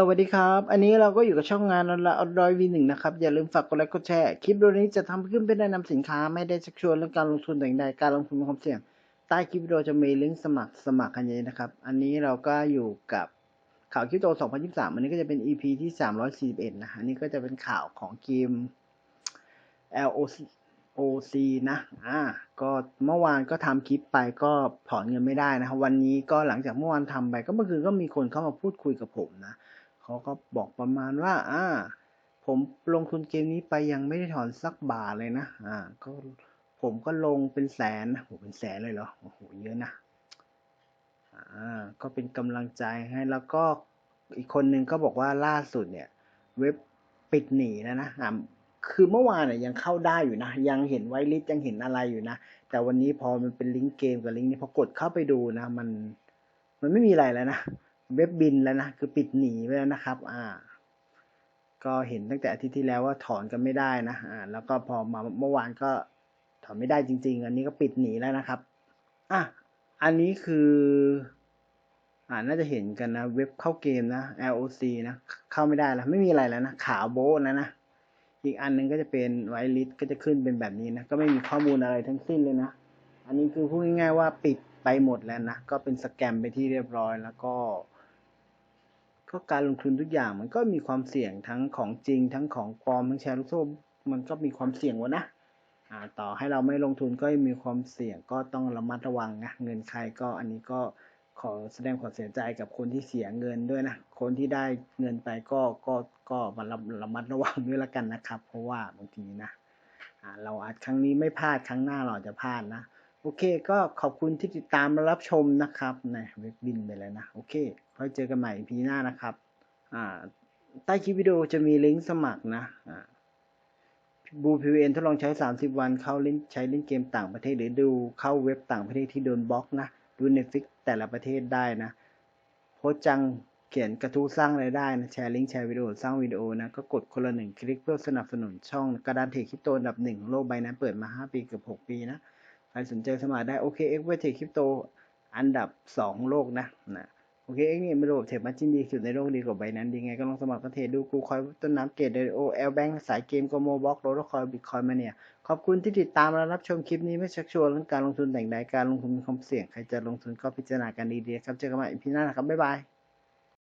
สวัสดีครับ อันนี้เราก็อยู่กับช่องงานละอดอยวีหนึ่งนะครับ อย่าลืมฝากกดไลค์กดแชร์ คลิปวิดีโอนี้จะทำขึ้นเพื่อแนะนำสินค้า ไม่ได้ชักชวนเรื่องการลงทุนแต่อย่างใดการลงทุนมีความเสี่ยง ใต้คลิปวิดีโอจะมีลิงก์สมัครสมัครกันเยอะนะครับ อันนี้เราก็อยู่กับข่าวคริปโต 2023 อันนี้ก็จะเป็น EP ที่ 341 นะอันนี้ก็จะเป็นข่าวของเกม LOC OC นะ อ่า ก็เมื่อวานก็ทำคลิปไปก็ถอนเงินไม่ได้นะครับวันนี้ก็หลังจากเมื่อวานทำไปก็เมื่อคืนก็มีคนเข้ามาพูดคุยกับผมนะ เขาก็บอกประมาณว่า อ่า ผมลงทุนเกมนี้ไปยังไม่ได้ถอนสักบาทเลยนะ อ่า ก็ผมก็ลงเป็นแสนนะโหเป็นแสนเลยเหรอ โอ้โห เยอะนะ อ่า ก็เป็นกำลังใจให้ แล้วก็อีกคนนึงก็บอกว่าล่าสุดเนี่ย เว็บปิดหนีแล้วนะอ่าคือเมื่อวานเนี่ยยังเข้าได้อยู่นะ ยังเห็นไวลิสยังเห็นอะไรอยู่นะ แต่วันนี้พอมันเป็นลิงก์เกมกับลิงก์นี้พอกดเข้าไปดูนะ มัน มันไม่มีอะไรแล้วนะ เว็บบินแล้วนะคือปิดหนีไปแล้วนะครับ อ่า ก็เห็นตั้งแต่อาทิตย์ที่แล้วว่าถอนกันไม่ได้นะอ่าแล้วก็พอมาเมื่อวานก็ถอนไม่ได้จริง ๆ อันนี้ก็ปิดหนีแล้วนะครับอะอันนี้คืออ่าน่าจะเห็นกันนะ เว็บเข้าเกมนะ LOC นะ เข้าไม่ได้แล้ว ไม่มีอะไรแล้วนะ ขาวโบ๊ะแล้วนะ อีกอันหนึงก็จะเป็นไวลิสก็จะขึ้นเป็นแบบนี้นะ ก็ไม่มีข้อมูลอะไรทั้งสิ้นเลยนะ อันนี้คือพูดง่ายๆว่าปิดไปหมดแล้วนะ ก็เป็นสแกมไปที่เรียบร้อยแล้วก็ ก็การลงทุนทุกอย่างมันก็มีความเสี่ยงทั้งของจริง ทั้งของปลอมทั้งแชร์ลูกโซ่มันก็มีความเสี่ยงวะนะอ่าต่อให้เราไม่ลงทุนก็มีความเสี่ยงก็ต้องระมัดระวังนะเงินใครก็อันนี้ก็ขอแสดงความเสียใจกับคนที่เสียเงินด้วยนะ คนที่ได้เงินไปก็ก็ก็มาระระมัดระวังด้วยละกันนะครับ เพราะว่าบางทีนะอ่าเราอาจครั้งนี้ไม่พลาดครั้งหน้าเราอจะพลาดนะ โอเค ก็ขอบคุณที่ติดตามและรับชมนะครับนะเว็บบินไปแล้วนะ โอเคค่อเจอกันใหม่พีหน้านะครับ อ่า ใต้คลิปวิดีโอจะมีลิงก์สมัครนะ อ่าบูพีเอ็นทดลองใช้ 30 วันเข้าเล่นใช้เล่นเกมต่างประเทศหรือดูเข้าเว็บต่างประเทศที่โดนบล็อกนะ ดู Netflix แต่ละประเทศได้นะ โพสจังเขียนกระทู้สร้างรายได้นะ แชร์ลิงก์แชร์วิดีโอสร้างวิดีโอนะ ก็กดคนละหนึ่งคลิกเพื่อสนับสนุนช่องกระดานเทรดคริปโตอันดับหนึ่งของโลกใบนั้นเปิดมา 5 ปีเกับ6 ปีนะ ใครสนใจสมัครได้โอเคเอ็กเวทคริปโตอันดับสองโลกนะนะโอเคเอ็กนี่เป็นระบบเทรดมาจินดีสุดในโลกดีกว่าใบนั้นดีไงก็ลองสมัครก็เทรดดูกูคอยต้นน้ำเกตเดโอเอลแบงสายเกมโกโมบล็อกโรลคอยบิตคอยมาเนี่ย ขอบคุณที่ติดตามและรับชมคลิปนี้ไม่ชักชวนเรื่องการลงทุนแต่งใดการลงทุนมีความเสี่ยงใครจะลงทุนก็พิจารณากันดีๆครับเจอกันใหม่อีพีหน้านะครับบ๊ายบาย